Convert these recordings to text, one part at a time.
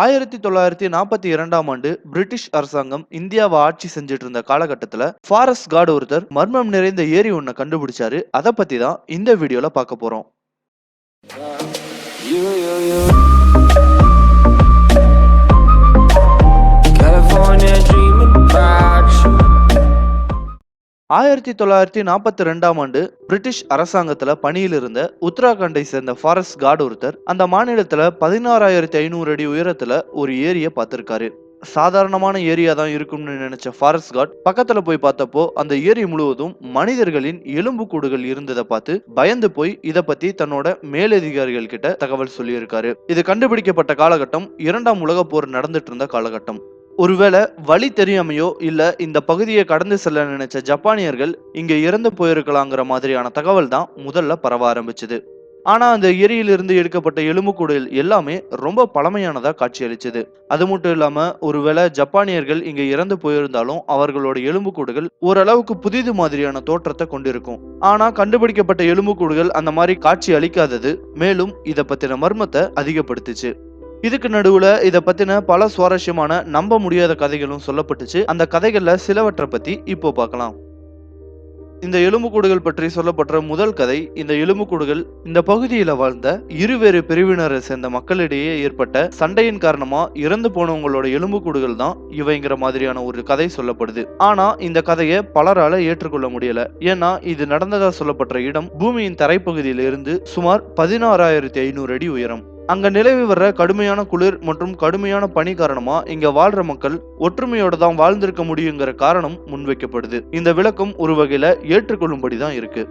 ஆயிரத்தி தொள்ளாயிரத்தி நாற்பத்தி இரண்டாம் ஆண்டு பிரிட்டிஷ் அரசாங்கம் இந்தியாவை ஆட்சி செஞ்சுட்டு இருந்த காலகட்டத்தில் ஃபாரஸ்ட் கார்டு ஒருத்தர் மர்மம் நிறைந்த ஏரி ஒன்றை கண்டுபிடிச்சாரு. அதை பத்தி தான் இந்த வீடியோல பார்க்க போறோம். ஆயிரத்தி தொள்ளாயிரத்தி நாற்பத்தி ரெண்டாம் ஆண்டு பிரிட்டிஷ் அரசாங்கத்துல பணியில் இருந்த உத்தராகண்டை சேர்ந்த ஃபாரஸ்ட் கார்டு ஒருத்தர் அந்த மாநிலத்துல பதினாறாயிரத்தி ஐநூறு அடி உயரத்துல ஒரு ஏரியை பார்த்திருக்காரு. சாதாரணமான ஏரியா தான் இருக்கும்னு நினைச்ச ஃபாரஸ்ட் காட் பக்கத்துல போய் பார்த்தப்போ அந்த ஏரி முழுவதும் மனிதர்களின் எலும்பு கூடுகள் இருந்ததை பார்த்து பயந்து போய் இதை பத்தி தன்னோட மேலதிகாரிகள் கிட்ட தகவல் சொல்லியிருக்காரு. இது கண்டுபிடிக்கப்பட்ட காலகட்டம் இரண்டாம் உலக போர் நடந்துட்டு இருந்த காலகட்டம். ஒருவேளை வழி தெரியாமையோ இல்ல இந்த பகுதியை கடந்து செல்ல நினைச்ச ஜப்பானியர்கள் இங்க இறந்து போயிருக்கலாங்கிற மாதிரியான தகவல் தான் முதல்ல பரவ ஆரம்பிச்சது. ஆனா அந்த எரியிலிருந்து எடுக்கப்பட்ட எலும்புக்கூடுகள் எல்லாமே ரொம்ப பழமையானதா காட்சியளிச்சது. அது மட்டும் இல்லாம ஒருவேளை ஜப்பானியர்கள் இங்க இறந்து போயிருந்தாலும் அவர்களோட எலும்புக்கூடுகள் ஓரளவுக்கு புதிது மாதிரியான தோற்றத்தை கொண்டிருக்கும். ஆனா கண்டுபிடிக்கப்பட்ட எலும்புக்கூடுகள் அந்த மாதிரி காட்சி அளிக்காதது மேலும் இதை பத்தின மர்மத்தை அதிகப்படுத்துச்சு. இதுக்கு நடுவுல இத பத்தின பல சுவாரஸ்யமான நம்ப முடியாத கதைகளும் சொல்லப்பட்டுச்சு. அந்த கதைகள்ல சிலவற்றை பத்தி இப்போ பார்க்கலாம். இந்த எலும்புக்கூடுகள் பற்றி சொல்லப்பட்ட முதல் கதை இந்த எலும்புக்கூடுகள் இந்த பகுதியில வாழ்ந்த இருவேறு பிரிவினரை சேர்ந்த மக்களிடையே ஏற்பட்ட சண்டையின் காரணமா இறந்து போனவங்களோட எலும்புக்கூடுகள் தான் இவைங்கிற மாதிரியான ஒரு கதை சொல்லப்படுது. ஆனா இந்த கதையை பலரால ஏற்றுக்கொள்ள முடியல. ஏன்னா இது நடந்ததா சொல்லப்பட்ட இடம் பூமியின் தரைப்பகுதியில் இருந்து சுமார் பதினாறாயிரத்தி ஐநூறு அடி உயரம். அங்க நிலவி வர்ற கடுமையான குளிர் மற்றும் கடுமையான பனி காரணமா இங்க வாழ்ற மக்கள் ஒற்றுமையோட தான் வாழ்ந்திருக்க முடியுங்கிற காரணம் முன்வைக்கப்படுது. இந்த விளக்கம் ஒரு வகையில ஏற்றுக்கொள்ளும்படி தான் இருக்கு.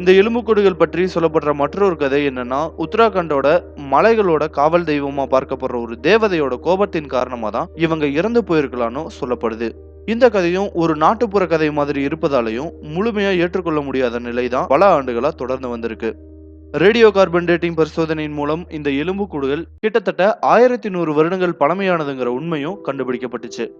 இந்த எலும்புக்கூடுகள் பற்றி சொல்லப்படுற மற்றொரு கதை என்னன்னா உத்தராகண்டோட மலைகளோட காவல் தெய்வமா பார்க்கப்படுற ஒரு தேவதையோட கோபத்தின் காரணமா தான் இவங்க இறந்து போயிருக்கலான்னு சொல்லப்படுது. இந்த கதையும் ஒரு நாட்டுப்புற கதை மாதிரி இருப்பதாலையும் முழுமையா ஏற்றுக்கொள்ள முடியாத நிலைதான் பல ஆண்டுகளா தொடர்ந்து வந்திருக்கு. ரேடியோ கார்பன் டேட்டிங் பரிசோதனையின் மூலம் இந்த எலும்புக்கூடுகள் கிட்டத்தட்ட ஆயிரத்தி நூறு வருடங்கள் பழமையானதுங்கிற உண்மையும் கண்டுபிடிக்கப்பட்டுச்சு.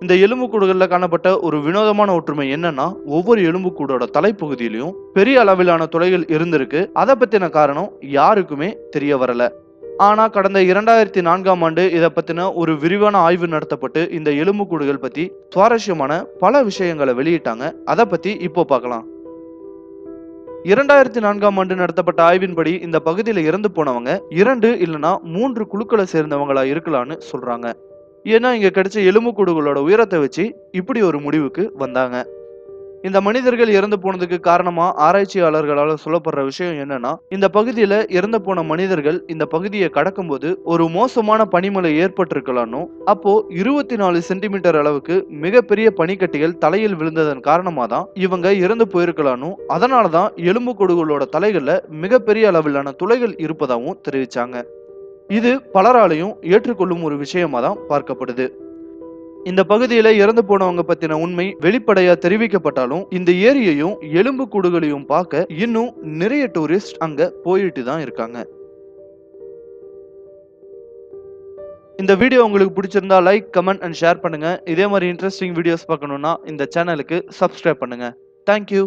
இந்த எலும்புக்கூடுகளில் காணப்பட்ட ஒரு வினோதமான ஒற்றுமை என்னன்னா ஒவ்வொரு எலும்புக்கூடோட தலைப்பகுதியிலையும் பெரிய அளவிலான துளைகள் இருந்திருக்கு. அதை பத்தின காரணம் யாருக்குமே தெரிய வரல. ஆனா கடந்த இரண்டாயிரத்தி நான்காம் ஆண்டு இதை பத்தின ஒரு விரிவான ஆய்வு நடத்தப்பட்டு இந்த எலும்புக்கூடுகள் பத்தி சுவாரஸ்யமான பல விஷயங்களை வெளியிட்டாங்க. அதை பத்தி இப்போ பார்க்கலாம். இரண்டாயிரத்தி நான்காம் ஆண்டு நடத்தப்பட்ட ஆய்வின்படி இந்த பகுதியில இறந்து போனவங்க இரண்டு இல்லனா மூன்று குழுக்களை சேர்ந்தவங்களா இருக்கலாம்னு சொல்றாங்க. ஏன்னா இங்க கிடைச்ச எலும்புக்கூடுகளோட உயரத்தை வச்சு இப்படி ஒரு முடிவுக்கு வந்தாங்க. இந்த மனிதர்கள் இறந்து போனதுக்கு காரணமா ஆராய்ச்சியாளர்களால் சொல்லப்படுற விஷயம் என்னன்னா இந்த பகுதியில இறந்து போன மனிதர்கள் இந்த பகுதியை கடக்கும்போது ஒரு மோசமான பனிமலை ஏற்பட்டிருக்கலாம்னு அப்போ இருபத்தி நாலு சென்டிமீட்டர் அளவுக்கு மிகப்பெரிய பனிக்கட்டிகள் தலையில் விழுந்ததன் காரணமா தான் இவங்க இறந்து போயிருக்கலாம்னு அதனாலதான் எலும்புக்கூடுகளோட தலைகள்ல மிகப்பெரிய அளவிலான துளைகள் இருப்பதாகவும் தெரிவிச்சாங்க. இது பலராலையும் ஏற்றுக்கொள்ளும் ஒரு விஷயமா தான் பார்க்கப்படுது. இந்த பகுதியில இறந்து போனவங்க பத்தின உண்மை வெளிப்படையா தெரிவிக்கப்பட்டாலும் இந்த ஏரியையும் எலும்பு கூடுகளையும் பார்க்க இன்னும் நிறைய டூரிஸ்ட் அங்க போயிட்டு தான் இருக்காங்க. இந்த வீடியோ உங்களுக்கு பிடிச்சிருந்தா லைக் கமெண்ட் அண்ட் ஷேர் பண்ணுங்க. இதே மாதிரி இன்ட்ரெஸ்டிங் வீடியோஸ் பார்க்கணும்னா இந்த சேனலுக்கு சப்ஸ்கிரைப் பண்ணுங்க. தேங்க்யூ